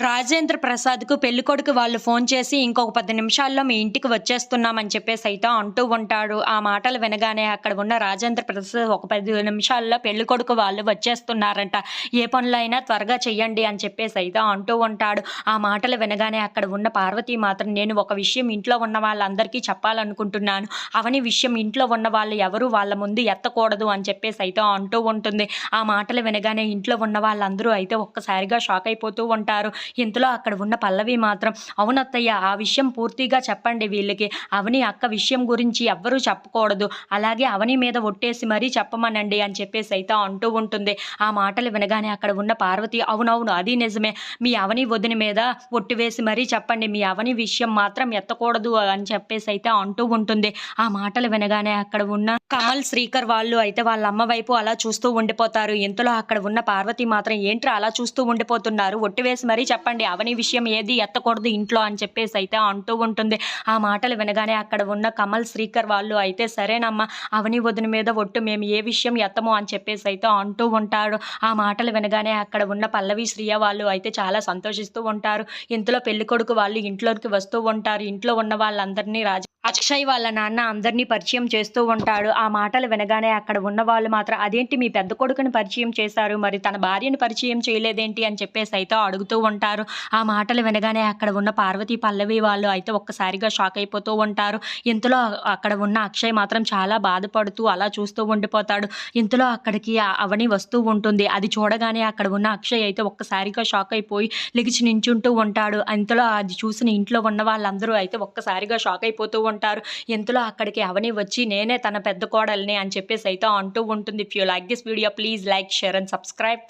రాజేంద్ర ప్రసాద్కు పెళ్ళికొడుకు వాళ్ళు ఫోన్ చేసి ఇంకొక పది నిమిషాల్లో మీ ఇంటికి వచ్చేస్తున్నామని చెప్పేసి అయితే అంటూ ఉంటాడు. ఆ మాటలు వినగానే అక్కడ ఉన్న రాజేంద్ర ప్రసాద్ ఒక పది నిమిషాల్లో పెళ్ళికొడుకు వాళ్ళు వచ్చేస్తున్నారంట. ఏ పనులైనా త్వరగా చెయ్యండి అని చెప్పేసి అయితే అంటూ ఉంటాడు. ఆ మాటలు వినగానే అక్కడ ఉన్న పార్వతి మాత్రం నేను ఒక విషయం ఇంట్లో ఉన్న వాళ్ళందరికీ చెప్పాలనుకుంటున్నాను. అవని విషయం ఇంట్లో ఉన్న వాళ్ళు ఎవరు వాళ్ళ ముందు ఎత్తకూడదు అని చెప్పేసి అయితే అంటూ ఉంటుంది. ఆ మాటలు వినగానే ఇంట్లో ఉన్న వాళ్ళందరూ అయితే ఒక్కసారిగా షాక్ అయిపోతూ ఉంటారు. ఇంతలో అక్కడ ఉన్న పల్లవి మాత్రం అవునత్తయ్య ఆ విషయం పూర్తిగా చెప్పండి వీళ్ళకి. అవని అక్క విషయం గురించి ఎవ్వరూ చెప్పకూడదు. అలాగే అవని మీద ఒట్టేసి మరీ చెప్పమనండి అని చెప్పేసి అయితే అంటూ ఉంటుంది. ఆ మాటలు వినగానే అక్కడ ఉన్న పార్వతి అవునవును అది నిజమే. మీ అవని వదిన మీద ఒట్టు వేసి మరీ చెప్పండి. మీ అవని విషయం మాత్రం ఎత్తకూడదు అని చెప్పేసి అయితే అంటూ ఉంటుంది. ఆ మాటలు వినగానే అక్కడ ఉన్న కమల్ శ్రీకర్ వాళ్ళు అయితే వాళ్ళ అమ్మ వైపు అలా చూస్తూ ఉండిపోతారు. ఇంతలో అక్కడ ఉన్న పార్వతి మాత్రం ఏంట్రా అలా చూస్తూ ఉండిపోతున్నారు? ఒట్టి వేసి మరీ చెప్పండి అవని విషయం ఏది ఎత్తకూడదు ఇంట్లో అని చెప్పేసి అయితే అంటూ ఉంటుంది. ఆ మాటలు వినగానే అక్కడ ఉన్న కమల్ శ్రీకర్ వాళ్ళు అయితే సరేనమ్మా అవని వదిన మీద ఒట్టు మేము ఏ విషయం ఎత్తము అని చెప్పేసి అయితే అంటూ ఉంటారు ఆ మాటలు వినగానే అక్కడ ఉన్న పల్లవి శ్రీయ వాళ్ళు అయితే చాలా సంతోషిస్తూ ఉంటారు. ఇంతలో పెళ్ళి కొడుకు వాళ్ళు ఇంట్లోకి వస్తూ ఉంటారు. ఇంట్లో ఉన్న వాళ్ళందరినీ రాజ అక్షయ్ వాళ్ళ నాన్న అందరినీ పరిచయం చేస్తూ ఉంటాడు. ఆ మాటలు వినగానే అక్కడ ఉన్న వాళ్ళు మాత్రం అదేంటి మీ పెద్ద కొడుకుని పరిచయం చేశారు? మరి తన భార్యను పరిచయం చేయలేదేంటి? అని చెప్పేసి అయితే అడుగుతూ ఉంటారు. ఆ మాటలు వినగానే అక్కడ ఉన్న పార్వతి పల్లవి వాళ్ళు అయితే ఒక్కసారిగా షాక్ అయిపోతూ ఉంటారు. ఇంతలో అక్కడ ఉన్న అక్షయ్ మాత్రం చాలా బాధపడుతూ అలా చూస్తూ ఉండిపోతాడు. ఇంతలో అక్కడికి అవని వస్తూ ఉంటుంది. అది చూడగానే అక్కడ ఉన్న అక్షయ్ అయితే ఒక్కసారిగా షాక్ అయిపోయి లిగిచి నించుంటూ ఉంటాడు. ఇంతలో అది చూసిన ఇంట్లో ఉన్న వాళ్ళందరూ అయితే ఒక్కసారిగా షాక్ అయిపోతూ ఉంటారు. ఇంతలో అక్కడికి అవని వచ్చి నేనే తన పెద్ద కోడల్ని అని చెప్పేసి అయితే అంటూ ఉంటుంది. If you like this video please like share and subscribe